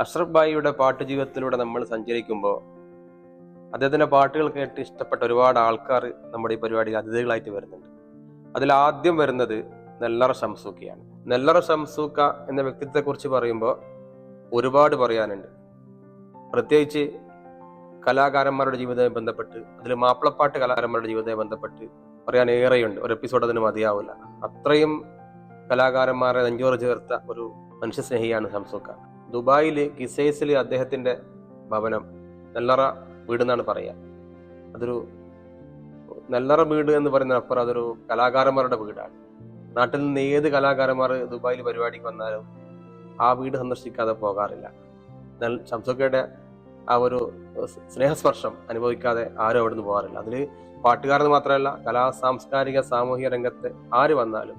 അഷ്റഫ് ബായിയുടെ പാട്ട് ജീവിതത്തിലൂടെ നമ്മൾ സഞ്ചരിക്കുമ്പോൾ അദ്ദേഹത്തിന്റെ പാട്ടുകൾ കേട്ട് ഇഷ്ടപ്പെട്ട ഒരുപാട് ആൾക്കാർ നമ്മുടെ ഈ പരിപാടിയിൽ അതിഥികളായിട്ട് വരുന്നുണ്ട്. അതിൽ ആദ്യം വരുന്നത് നെല്ലറ ഷംസൂക്കയാണ് നെല്ലറ ഷംസൂക്ക എന്ന വ്യക്തിത്വത്തെക്കുറിച്ച് പറയുമ്പോൾ ഒരുപാട് പറയാനുണ്ട്. പ്രത്യേകിച്ച് കലാകാരന്മാരുടെ ജീവിതവുമായി ബന്ധപ്പെട്ട് അതിൽ മാപ്പിളപ്പാട്ട് കലാകാരന്മാരുടെ ജീവിതവുമായി ബന്ധപ്പെട്ട് പറയാൻ ഏറെയുണ്ട്. ഒരു എപ്പിസോഡ് അതിന് മതിയാവില്ല. അത്രയും കലാകാരന്മാരെ നെഞ്ചോറ് ചേർത്ത ഒരു മനുഷ്യസ്നേഹിയാണ് ഷംസൂക്ക ദുബായിൽ കിസൈസിൽ അദ്ദേഹത്തിന്റെ ഭവനം നെല്ലറ വീട് എന്നാണ് പറയുക. അതൊരു നെല്ലറ വീട് എന്ന് പറയുന്നതിനപ്പുറം അതൊരു കലാകാരന്മാരുടെ വീടാണ്. നാട്ടിൽ നിന്ന് ഏത് കലാകാരന്മാർ ദുബായിൽ പരിപാടിക്ക് വന്നാലും ആ വീട് സന്ദർശിക്കാതെ പോകാറില്ല. എന്നാൽ ഷംസുക്കയുടെ ആ ഒരു സ്നേഹസ്പർശം അനുഭവിക്കാതെ ആരും അവിടുന്ന് പോകാറില്ല. അതിൽ പാട്ടുകാരെന്ന് മാത്രമല്ല കലാ സാംസ്കാരിക സാമൂഹിക രംഗത്ത് ആര് വന്നാലും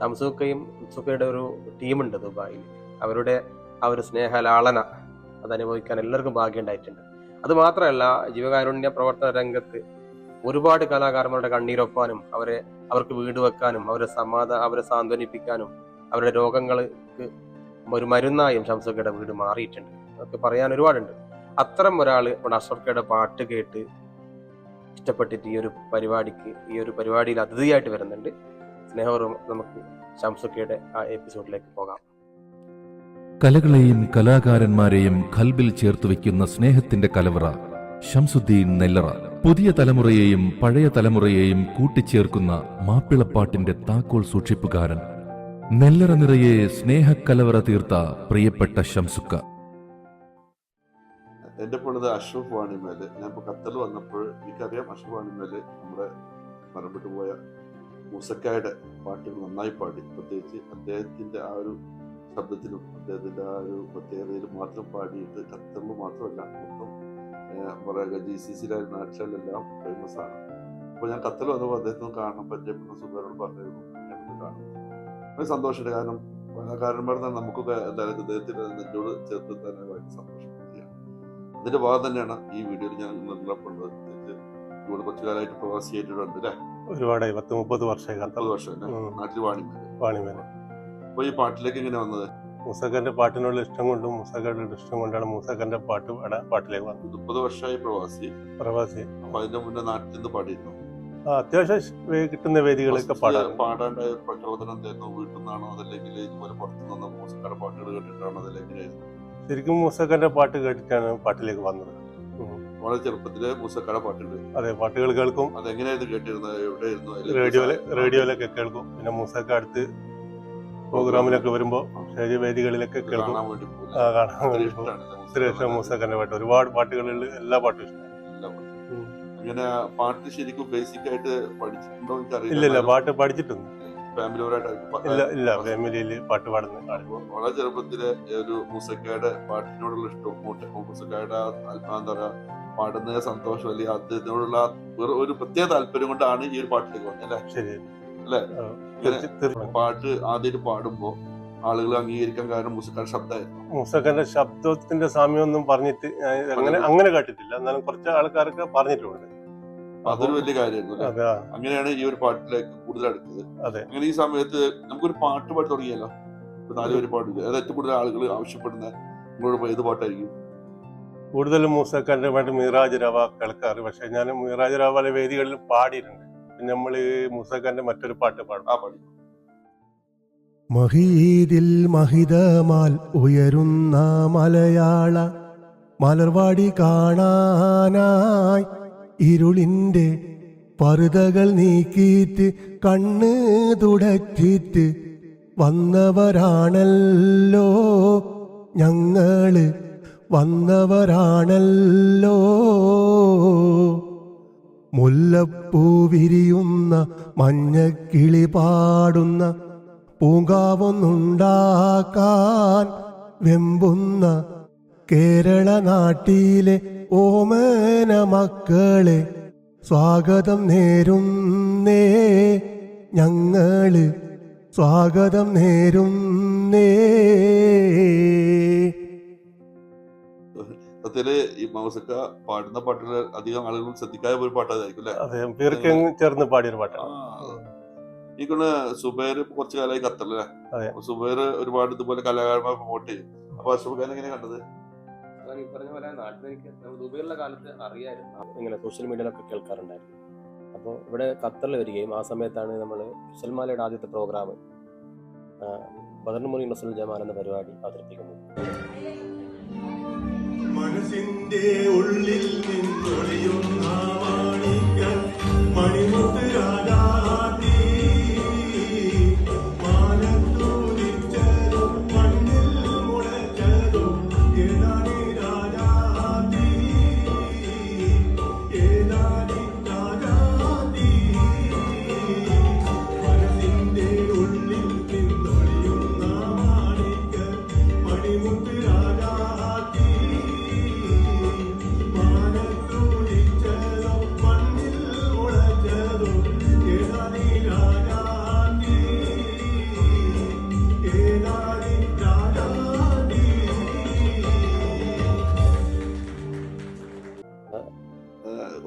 ഷംസൂക്കയും ഷംസൂക്കയുടെ ഒരു ടീമുണ്ട് ദുബായിൽ. അവരുടെ ആ ഒരു സ്നേഹലാളന അത് അനുഭവിക്കാൻ എല്ലാവർക്കും ഭാഗ്യം ഉണ്ടായിട്ടുണ്ട്. അത് മാത്രമല്ല ജീവകാരുണ്യ പ്രവർത്തന രംഗത്ത് ഒരുപാട് കലാകാരന്മാരുടെ കണ്ണീരൊപ്പാനും അവരെ അവർക്ക് വീട് വെക്കാനും അവരെ സമാധാന അവരെ സാന്ത്വനിപ്പിക്കാനും അവരുടെ രോഗങ്ങൾക്ക് ഒരു മരുന്നായും ശംസക്കയുടെ വീട് മാറിയിട്ടുണ്ട്. അതൊക്കെ പറയാൻ ഒരുപാടുണ്ട്. അത്തരം ഒരാൾ ഇവിടെ അഷർക്കയുടെ പാട്ട് കേട്ട് ഇഷ്ടപ്പെട്ടിട്ട് ഈ ഒരു പരിപാടിക്ക് ഈ ഒരു പരിപാടിയിൽ അതിഥിയായിട്ട് വരുന്നുണ്ട്. സ്നേഹപൂർവം നമുക്ക് ശംസക്കയുടെ ആ എപ്പിസോഡിലേക്ക് പോകാം. കലകളെയും കലാകാരന്മാരെയും ഖൽബിൽ ചേർത്ത് വയ്ക്കുന്ന സ്നേഹത്തിന്റെ കലവറ ഷംസുദ്ദീൻ നെല്ലറ. പുതിയ തലമുറയെയും പഴയ തലമുറയെയും കൂട്ടിച്ചേർക്കുന്ന മാപ്പിളപ്പാട്ടിന്റെ താക്കോൽ സൂക്ഷിപ്പുകാരൻ. നെല്ലറ നിറയെ സ്നേഹക്കലവറ തീർത്ത പ്രിയപ്പെട്ട ഷംസുക്ക എന്റെ പണിത് അഷ്റഫ് വാണിമേൽ. ഞാൻ ഇപ്പൊ ഖത്തറിൽ വന്നപ്പോൾ എനിക്കറിയാം അഷ്റഫ് വാണിമേൽ നമ്മുടെ മരണപ്പെട്ടു പോയ മൂസക്കായുടെ പാട്ടുകൾ നന്നായി പാടി. പ്രത്യേകിച്ച് അദ്ദേഹത്തിന്റെ ആ ഒരു ശബ്ദത്തിലും അദ്ദേഹത്തിന്റെ ആ ഒരു പ്രത്യേകതയിൽ മാത്രം പാടിയിട്ട് ഖത്തറിൽ മാത്രമല്ല മൊത്തം പറയുക ജി സി സിയിലായ നാട്ടിലെല്ലാം ഫേമസ് ആണ്. അപ്പോൾ ഞാൻ ഖത്തറിൽ വന്നപ്പോൾ അദ്ദേഹത്തിന് കാണാൻ പരിചയപ്പെടുന്ന സുബേറോട് പറഞ്ഞിരുന്നു. ഞാനിത് കാണുന്നു സന്തോഷമുണ്ട്. കാരണം കലാകാരന്മാർ തന്നെ നമുക്കൊക്കെ എന്തായാലും അദ്ദേഹത്തിന് നെഞ്ചോട് ചേർത്ത് തന്നെ ഭയങ്കര സന്തോഷം അതിന്റെ ഭാഗം തന്നെയാണ് ഈ വീഡിയോയിൽ ഞാൻ നിർമ്മിക്കപ്പെടുന്നത് ഇവിടെ കുറച്ചു കാലമായിട്ട് പ്രവാസിയായിട്ടുണ്ട് അല്ലേ? ഒരുപാട് പത്ത് മുപ്പത് വർഷം മുപ്പത് വർഷം. നാട്ടിൽ വാണി വാണിമേല അപ്പൊ ഈ പാട്ടിലേക്ക് എങ്ങനെ വന്നത്? മൂസക്കന്റെ പാട്ടിനോട് ഇഷ്ടം കൊണ്ടും മൂസക്കയുടെ ഇഷ്ടം കൊണ്ടാണ് മൂസക്കന്റെ പാട്ട് പാട്ടിലേക്ക് വന്നത്. മുപ്പത് വർഷമായി പ്രവാസി. പ്രവാസി. അപ്പൊ അതിന്റെ മുന്നേ നാട്ടിൽ നിന്ന് പാടിയിരുന്നു? അത്യാവശ്യം കിട്ടുന്ന വേദികളൊക്കെ പാടാൻ പാടാണ്ടായ പ്രചോദനം എന്തായിരുന്നു? വീട്ടിൽ നിന്നാണോ അതല്ലെങ്കിൽ ഇതുപോലെ പുറത്തു നിന്ന് മൂസക്കാരുടെ പാട്ടുകൾ കേട്ടിട്ടാണോ അതല്ലെങ്കിൽ ശരിക്കും മൂസക്കാരുടെ പാട്ട് കേട്ടിട്ടാണ് പാട്ടിലേക്ക് വന്നത്. വളരെ ചെറുപ്പത്തിലെ മൂസക്കാരുടെ പാട്ടുകൾ. അതെ പാട്ടുകൾ കേൾക്കും. അതെങ്ങനെയായിരുന്നു കേട്ടിരുന്നത്? എവിടെയായിരുന്നു റേഡിയോയിൽ റേഡിയോയിലൊക്കെ കേൾക്കും. പിന്നെ മൂസക്ക അടുത്ത് പ്രോഗ്രാമിലൊക്കെ വരുമ്പോ സ്റ്റേജ് വേദികളിലൊക്കെ കേൾക്കും. കാണാൻ വേണ്ടി സുരേഷ് കാണാൻ. മൂസക്കന്റെ പാട്ട്. ഒരുപാട് പാട്ടുകളിൽ എല്ലാ പാട്ടും ഇഷ്ടം. എല്ലാം ഉണ്ട്. ഉം. ഇങ്ങനെ പാട്ട് ശരിക്കും ബേസിക് ആയിട്ട് പഠിച്ചിട്ടുണ്ടോ ഇല്ല ഇല്ല. പാട്ട് പഠിച്ചിട്ടുണ്ട്. ഇല്ല ഇല്ല. ഫാമിലിയിൽ പാട്ട് പാടുന്ന. വളരെ ചെറുപ്പത്തിൽ ഒരു മൂസക്കയുടെ പാട്ടിനോടുള്ള ഇഷ്ടവും മൂസക്കയുടെ എന്താ പറയാ പാടുന്ന സന്തോഷം അല്ലെങ്കിൽ അദ്ദേഹത്തിനോടുള്ള ഒരു ഒരു പ്രത്യേക താല്പര്യം കൊണ്ടാണ് ഈ ഒരു പാട്ടിലേക്ക് വന്നത് അല്ലെ? ശരി. അല്ലേ? പാട്ട് ആദ്യം പാടുമ്പോ ആളുകൾ അംഗീകരിക്കാൻ കാരണം മൂസക്കയുടെ ശബ്ദമായിരുന്നു. മൂസക്കന്റെ ശബ്ദത്തിന്റെ സാമ്യമൊന്നും പറഞ്ഞിട്ട് അങ്ങനെ അങ്ങനെ കേട്ടിട്ടില്ല. എന്നാലും കുറച്ച് ആൾക്കാരൊക്കെ പറഞ്ഞിട്ടുണ്ട്. അതൊരു വലിയ കാര്യമായിരുന്നു അങ്ങനെയാണ് ഈ ഒരു പാട്ടിലേക്ക് കൂടുതൽ അടുത്തത്. അതെ. അങ്ങനെ ഈ സമയത്ത് നമുക്കൊരു പാട്ട് പാടി തുടങ്ങിയല്ലോ നാലുപേര് നാല് പേര് പാടില്ല അത് ഏറ്റവും കൂടുതൽ ആളുകൾ ആവശ്യപ്പെടുന്ന നിങ്ങളോട് ഏത് പാട്ടായിരിക്കും? കൂടുതലും മൂസക്കന്റെ പാട്ട് മിറാജ് രവ കേൾക്കാറ്. പക്ഷെ ഞാൻ മിറാജ് രവ വേദികളിൽ പാടിയിട്ടുണ്ട്. നമ്മൾ മൂസക്കന്റെ മറ്റൊരു പാട്ട് പാടും. ആ പാടി. മഹീദിൽ മഹിതമാൽ ഉയരുന്ന മലയാള മലർവാടി കാണാനായി ഇരുളിന്റെ പറുതകൾ നീക്കിയിട്ട് കണ്ണ് തുടച്ചിട്ട് വന്നവരാണല്ലോ. ഞങ്ങൾ വന്നവരാണല്ലോ. മുല്ലപ്പൂ വിരിയുന്ന മഞ്ഞക്കിളി പാടുന്ന പൂങ്കാവൊന്നുണ്ടാക്കാൻ വെമ്പുന്ന കേരള നാട്ടിലെ ഓമന മക്കളെ സ്വാഗതം നേരുന്നേ ഞങ്ങൾ സ്വാഗതം നേരുന്നേ. സത്യത്തിൽ ഈ മൗസക്ക പാടുന്ന പാട്ടുകൾ അധികം ആളുകൾ ശ്രദ്ധിക്കാതെ ഒരു പാട്ടായിരിക്കും അല്ലെ? അതെ ചേർന്ന് പാടിയൊരു പാട്ടാണ്. ഈ കൊണ്ട് സുബൈർ കുറച്ചു കാലമായി കത്തല്ലേ അതെ. സുബൈർ ഒരുപാട് ഇതുപോലെ കലാകാരന്മാർ പ്രൊമോട്ട് ചെയ്യും അപ്പൊ അഷ്റഫ് ഖാൻ എങ്ങനെ കണ്ടത്? ഞാൻ ഈ പറഞ്ഞ പോലെ നാട്ടിൽ എനിക്ക് നമ്മൾ ദുബൈയിലുള്ള കാലത്ത് അറിയായിരുന്നു ഇങ്ങനെ സോഷ്യൽ മീഡിയയിലൊക്കെ കേൾക്കാറുണ്ടായിരുന്നു. അപ്പോൾ ഇവിടെ ഖത്തറിൽ വരികയും ആ സമയത്താണ് നമ്മൾ സൽമാലയുടെ ആദ്യത്തെ പ്രോഗ്രാം ബദർമുനി നസുൽ ജമാൻ എന്ന പരിപാടി അവതരിപ്പിക്കുന്നത്. മനസ്സിന്റെ ഉള്ളിൽ നിന്നൊളിയുന്ന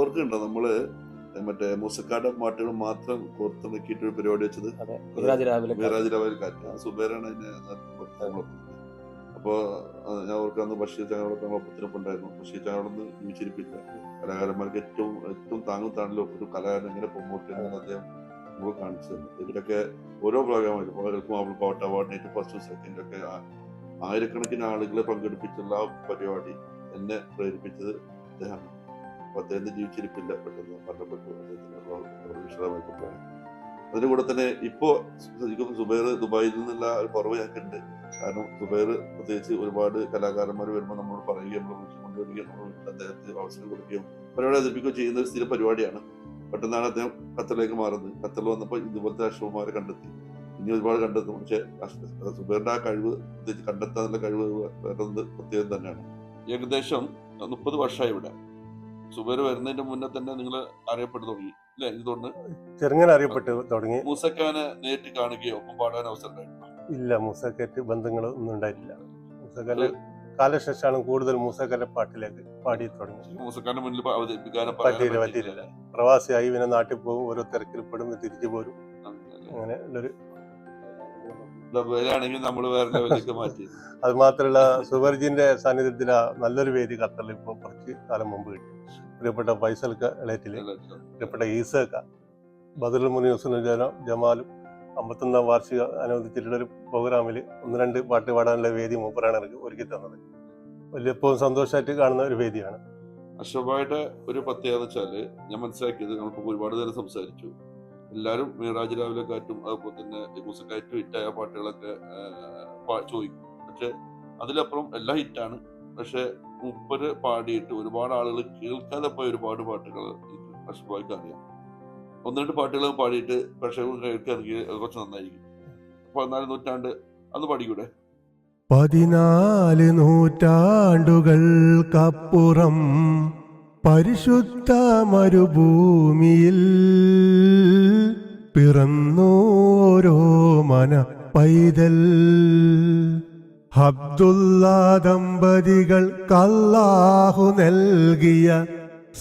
ഓർക്കുന്നുണ്ടോ നമ്മൾ മറ്റേ മൂസക്കാട് പാട്ടുകൾ മാത്രം കോർത്തിണക്കിയിട്ട് ഒരു പരിപാടി വെച്ചത്? മിറാജ് രാവിലെ കാറ്റ്. സുബേറാണ് അതിനെ ഞാൻ ഓർക്കാന്ന് ബഷീർ ചാങ്ങളൊക്കെ നമ്മളൊപ്പത്തിനൊപ്പം ഉണ്ടായിരുന്നു. ബഷീർ ചാങ്ങളൊന്ന് ജീവിച്ചിരിപ്പില്ല കലാകാരന്മാർക്ക് ഏറ്റവും ഏറ്റവും താങ്ങും താണല്ലോ ഒരു കലാകാരൻ എങ്ങനെ പ്രൊമോട്ട് ചെയ്യുന്നത് അദ്ദേഹം നമുക്ക് കാണിച്ചു തന്നു. ഇതിലൊക്കെ ഓരോ പ്രോഗ്രാമായിരുന്നു ചിലപ്പോൾ അവൾ പാട്ട് അവാർഡിനേറ്റ് ഫസ്റ്റ് സെക്കൻഡ് ഒക്കെ ആയിരക്കണക്കിന് ആളുകളെ പങ്കെടുപ്പിച്ചുള്ള ആ പരിപാടി എന്നെ പ്രേരിപ്പിച്ചത് അദ്ദേഹമാണ്. അദ്ദേഹത്തിന്റെ ജീവിച്ചിരിപ്പില്ല പെട്ടെന്ന് മരണപ്പെട്ടു. അദ്ദേഹത്തിന് വിശദമായി പറയാം അതിന്റെ കൂടെ തന്നെ ഇപ്പോ ശരിക്കും സുബൈർ ദുബായിൽ നിന്നുള്ള ഒരു കുറവ് ഞങ്ങൾക്കുണ്ട്. കാരണം സുബൈർ പ്രത്യേകിച്ച് ഒരുപാട് കലാകാരന്മാർ വരുമ്പോൾ നമ്മൾ പറയുകയും നമ്മൾ കൊണ്ടുവരികയും നമ്മൾ അദ്ദേഹത്തിന് അവസരം കൊടുക്കുകയും പരിപാടി അവതരിപ്പിക്കുകയും ചെയ്യുന്ന ഒരു സ്ഥിര പരിപാടിയാണ്. പെട്ടെന്നാണ് അദ്ദേഹം ഖത്തറിലേക്ക് മാറുന്നത്. ഖത്തറിൽ വന്നപ്പോൾ ഇതുപോലത്തെ അശ്വമാരെ കണ്ടെത്തി. ഇനി ഒരുപാട് കണ്ടെത്തും. പക്ഷെ സുബൈറിന്റെ ആ കഴിവ് പ്രത്യേകിച്ച് കണ്ടെത്താനുള്ള കഴിവ് വേറെ പ്രത്യേകം തന്നെയാണ്. ഏകദേശം മുപ്പത് വർഷമായി ഇവിടെ. സുബൈർ വരുന്നതിന്റെ മുന്നേ തന്നെ നിങ്ങൾ അറിയപ്പെട്ടു തുടങ്ങി അല്ലെ? ഇതുകൊണ്ട് ചെറുങ്ങനെ അറിയപ്പെട്ടു തുടങ്ങി. മൂസക്കാനെ നേരിട്ട് കാണുകയോ ഒപ്പം പാടാൻ അവസരം ഇല്ല മൂസക്കാറ്റ് ബന്ധങ്ങൾ ഒന്നും ഉണ്ടായിട്ടില്ല. മൂസക്കാലെ കാലശേഷമാണ് കൂടുതൽ മൂസക്കാലെ പാട്ടിലേക്ക് പാടി തുടങ്ങി മുന്നിൽ പ- അവതരിപ്പിക്കാനോ പറ്റിയില്ല പറ്റിയില്ല പ്രവാസിയായി പിന്നെ നാട്ടിൽ പോകും ഓരോ തിരക്കിൽ പെടും തിരിച്ചു പോരും. അങ്ങനെ ഉള്ളൊരു ദുബൈയിലാണെങ്കിൽ നമ്മൾ വേറെ ലെവലിലേക്ക് മാറ്റി. അത് മാത്രമല്ല സുബർജിന്റെ സാന്നിധ്യത്തിൽ നല്ലൊരു പേര് ഖത്തറിൽ ഇപ്പോൾ കുറച്ച് കാലം മുമ്പ് കിട്ടി. പ്രിയപ്പെട്ട ഫൈസൽക്ക ഇളയറ്റിൽ പ്രിയപ്പെട്ട ഈസക്ക ബദറുൽ മുനി ഹുസൈൻ ജന- ജമാലും അമ്പത്തൊന്നാം വാർഷിക അനുവദിച്ചിട്ടുള്ള ഒരു പ്രോഗ്രാമിൽ ഒന്ന് രണ്ട് പാട്ട് പാടാനുള്ള വേദി മൂപ്പറാണ് എനിക്ക് ഒരുക്കി തന്നത്. വലിയ എപ്പോഴും സന്തോഷമായിട്ട് കാണുന്ന ഒരു വേദിയാണ്. അഷബായുടെ ഒരു പ്രത്യേകത വെച്ചാൽ ഞാൻ മനസ്സിലാക്കിയത് നമ്മളിപ്പോ ഒരുപാട് നേരം സംസാരിച്ചു. എല്ലാരും മീറാജ് രാവിലെ കാറ്റും അതുപോലെ തന്നെ മൂസക്കാറ്റും ഹിറ്റായ പാട്ടുകളൊക്കെ ചോദിക്കും. പക്ഷെ അതിലപ്പുറം എല്ലാം ഹിറ്റാണ് പക്ഷെ മുപ്പര് പാടിയിട്ട് ഒരുപാട് ആളുകൾ കേൾക്കാതെ പോയ ഒരുപാട് പാട്ടുകൾ അഷബായ്ക്ക് അറിയാം. ഒന്ന് രണ്ട് പാട്ടുകൾ പാടിയിട്ട് പ്രേക്ഷകർ കേൾക്കുകയാണെങ്കിൽ അത് കുറച്ച് നന്നായിരിക്കും. പതിനാല് നൂറ്റാണ്ട് അത് പാടിക്കൂടെ പതിനാല് നൂറ്റാണ്ടുകൾക്കപ്പുറം പരിശുദ്ധ മരുഭൂമിയിൽ പിറന്നോരോ മന പൈതൽ. അബ്ദുല്ല ദമ്പതികൾ കല്ലാഹു നൽകിയ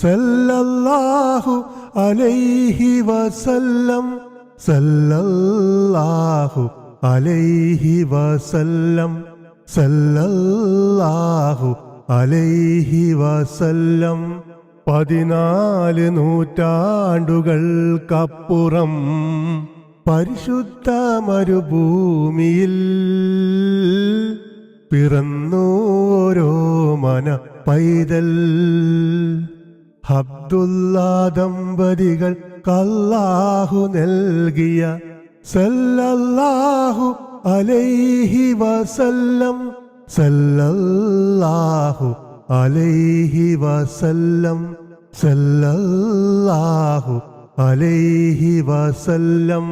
സല്ലല്ലാഹു അലൈഹി വസല്ലം. സല്ലല്ലാഹു അലൈഹി വസല്ലം. സല്ലല്ലാഹു അലൈഹി വസല്ലം. പതിനാല് നൂറ്റാണ്ടുകൾക്കപ്പുറം പരിശുദ്ധ മരുഭൂമിയിൽ പിറന്നോരോ മന പൈതൽ. അബ്ദുള്ള ദമ്പതികൾ കല്ലാഹു നൽകിയ സല്ലല്ലാഹു അലൈഹി വസല്ലം. സല്ലല്ലാഹു അലൈഹി വസല്ലം സല്ലല്ലാഹു അലൈഹി വസല്ലം.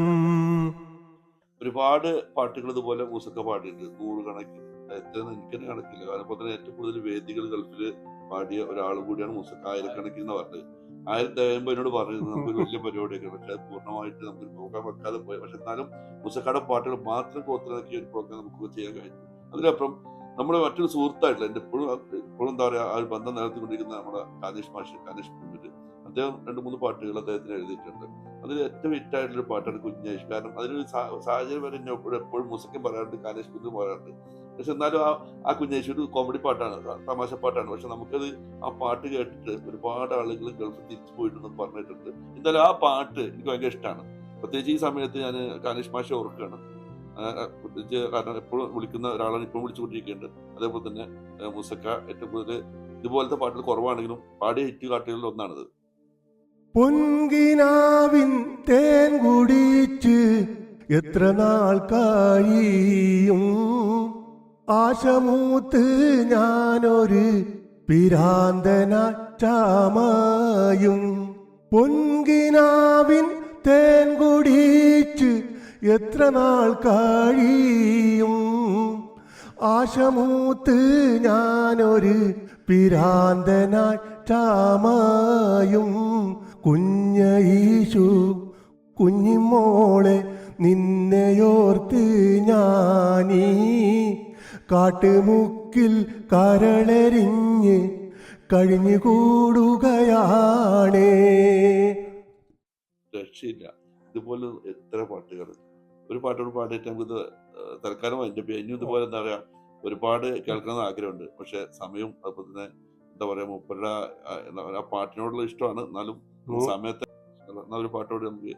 ഒരുപാട് പാട്ടുകൾ ഇതുപോലെ മൂസക്ക പാടിയിട്ടുണ്ട്. നൂറുകണക്കിന് എത്ര എനിക്ക് കണക്കില്ല. കാരണം അപ്പോൾ തന്നെ ഏറ്റവും കൂടുതൽ വേദികൾ ഗൾഫിൽ പാടിയ ഒരാൾ കൂടിയാണ് മൂസക്ക ആയിരക്കണക്കിന് എന്ന് പറഞ്ഞത്. ആയിരത്തി കഴിയുമ്പോൾ എന്നോട് പറഞ്ഞത് നമുക്കൊരു വലിയ പരിപാടിയൊക്കെ പക്ഷെ അത് പൂർണമായിട്ട് നമുക്ക് പ്രോഗ്രാം വെക്കാതെ പോയി. പക്ഷെ എന്നാലും മൂസക്കയുടെ പാട്ടുകൾ മാത്രം കോർത്തിണക്കിയ ഒരു പ്രോഗ്രാം നമുക്ക് ചെയ്യാൻ കഴിഞ്ഞു അതിനപ്പുറം നമ്മുടെ മറ്റൊരു സുഹൃത്തായിട്ടുള്ള എന്റെ ഇപ്പോഴും ഇപ്പോഴും എന്താ പറയുക ആ ഒരു ബന്ധം നിലനിർത്തിക്കൊണ്ടിരിക്കുന്ന നമ്മുടെ കാനേഷ് മാഷ് കാനേഷ് മുന്നിൽ അദ്ദേഹം രണ്ട് മൂന്ന് പാട്ടുകൾ അദ്ദേഹത്തിന് എഴുതിയിട്ടുണ്ട്. അതിൽ ഏറ്റവും ഹിറ്റായിട്ടുള്ള പാട്ടാണ് കുഞ്ഞേഷ്. കാരണം അതിനൊരു സാഹചര്യം വരെ എന്നെ എപ്പോഴും മുസക്കം പറയാറുണ്ട് കാനേഷ് കുഞ്ഞ് പറയാറുണ്ട്. പക്ഷെ എന്നാലും ആ ആ കുഞ്ഞേഷ് ഒരു കോമഡി പാട്ടാണ് തമാശ പാട്ടാണ്. പക്ഷെ നമുക്കത് ആ പാട്ട് കേട്ടിട്ട് ഒരുപാട് ആളുകൾ ഗൾഫിൽ തിരിച്ചു പോയിട്ടുണ്ടെന്ന് പറഞ്ഞിട്ടുണ്ട്. എന്തായാലും ആ പാട്ട് എനിക്ക് ഭയങ്കര ഇഷ്ടമാണ് പ്രത്യേകിച്ച് ഈ സമയത്ത് ഞാൻ കാനേഷ് മാഷ ഓർക്കുകയാണ്. കാരണം എപ്പോഴും വിളിക്കുന്ന ഒരാളാണ് ഇപ്പോഴും വിളിച്ചുകൊണ്ടിരിക്കുന്നുണ്ട് അതേപോലെ തന്നെ മുസക്ക ഏറ്റവും കൂടുതൽ ഇതുപോലത്തെ പാട്ടുകൾ കുറവാണെങ്കിലും പാടിയ ഹിറ്റ് കാട്ടുകളിൽ ഒന്നാണിത്. പൊൻകിനാവിൻ തേൻ കുടിച്ച് എത്ര നാൾ കഴിയും? ആശമൂത്ത് ഞാനൊരു പിരാന്തനാറ്റാമായും. പൊൻകിനാവിൻ തേൻ കുടിച്ച് എത്ര നാൾ കഴിയും? ആശമൂത്ത് ഞാനൊരു പിരാന്തനായി ചാമായും കുഞ്ഞ ഈശു കുഞ്ഞിമോളെ നിന്നെയോർത്ത് ഞാനീ കാട്ടുമുക്കിൽ കരളെരിഞ്ഞ് കഴിഞ്ഞുകൂടുകയാണേ. ഇതുപോലെ എത്ര പാട്ടുകൾ ഒരു പാട്ടോട് പാടിയിട്ട് നമുക്കിത് ഏഹ് തൽക്കാലം അതിന്റെ ഇനിയും ഇതുപോലെ എന്താ പറയാ ഒരുപാട് കേൾക്കണമെന്ന് ആഗ്രഹമുണ്ട്. പക്ഷെ സമയം അതുപോലെ തന്നെ എന്താ പറയാ മൂപ്പരുടെ ആ, പാട്ടിനോടുള്ള ഇഷ്ടമാണ്. എന്നാലും സമയത്തെ നല്ലൊരു ഒരു പാട്ടോട് നമുക്ക്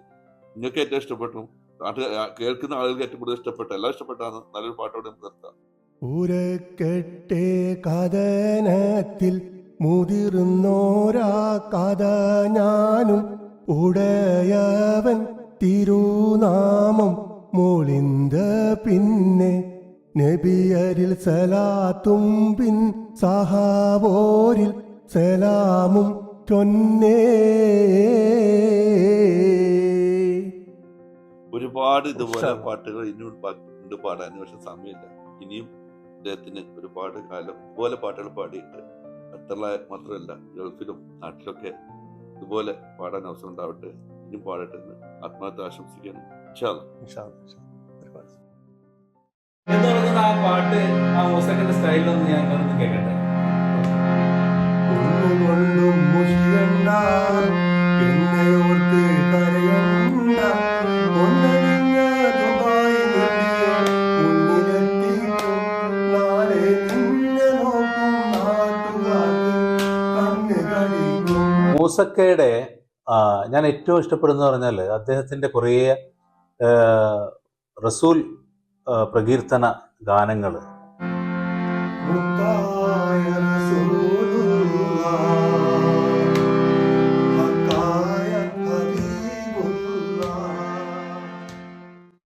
നിങ്ങൾക്ക് ഏറ്റവും ഇഷ്ടപ്പെട്ടു. പാട്ട് കേൾക്കുന്ന ആളുകൾക്ക് ഏറ്റവും കൂടുതൽ ഇഷ്ടപ്പെട്ട എല്ലാം ഇഷ്ടപ്പെട്ടാണ് നല്ലൊരു പാട്ടോട് നമുക്ക് നിർത്താം. ഉരക്കെട്ടേ കഥനത്തിൽ മുതിർന്നോരാ കഥ ഞാനും ഉടയവൻ തിരുനാമം മോളിന്ത പിന്നെ നബിയരിൽ സലാത്തും പിൻ സഹാവോരിൽ സലാമും ചൊന്നേ. ഒരുപാട് ഇതുപോലെ പാട്ടുകൾ ഇനിയും ഉണ്ട് പാടാൻ പക്ഷെ സമയമില്ല. ഇനിയും അദ്ദേഹത്തിന് ഒരുപാട് കാലം ഇതുപോലെ പാട്ടുകൾ പാടിയിട്ട് ഖത്തറിലെ മാത്രമല്ല ഗൾഫിലും നാട്ടിലൊക്കെ ഇതുപോലെ പാടാൻ അവസരം ഉണ്ടാവട്ടെ. ഇനിയും പാടട്ടെ എന്ന് ആത്മാർത്ഥ ആശംസിക്കുന്നു. എന്ന് പറയുന്നത് ആ പാട്ട് ആ മൂസക്കന്റെ സ്റ്റൈലൊന്ന് ഞാൻ ഒന്ന് കേൾക്കട്ടെ ഒന്നുകൊണ്ടും മുഷിയണ്ട എന്നെ ഓർത്ത് കരയണ്ട. ഒന്നരിഞ്ഞ ദുബായ് നിന്നെ മുന്നിലെത്തിയിട്ടും നാളെ നിന്നെ നോക്കും നാട്ടുകാർക്ക് കണ്ണ് കഴിക്കും. മൂസക്കയുടെ ആ, ഞാൻ ഏറ്റവും ഇഷ്ടപ്പെടുന്ന പറഞ്ഞാൽ അദ്ദേഹത്തിന്റെ കുറേ റസൂൽ പ്രകീർത്തന ഗാനങ്ങൾ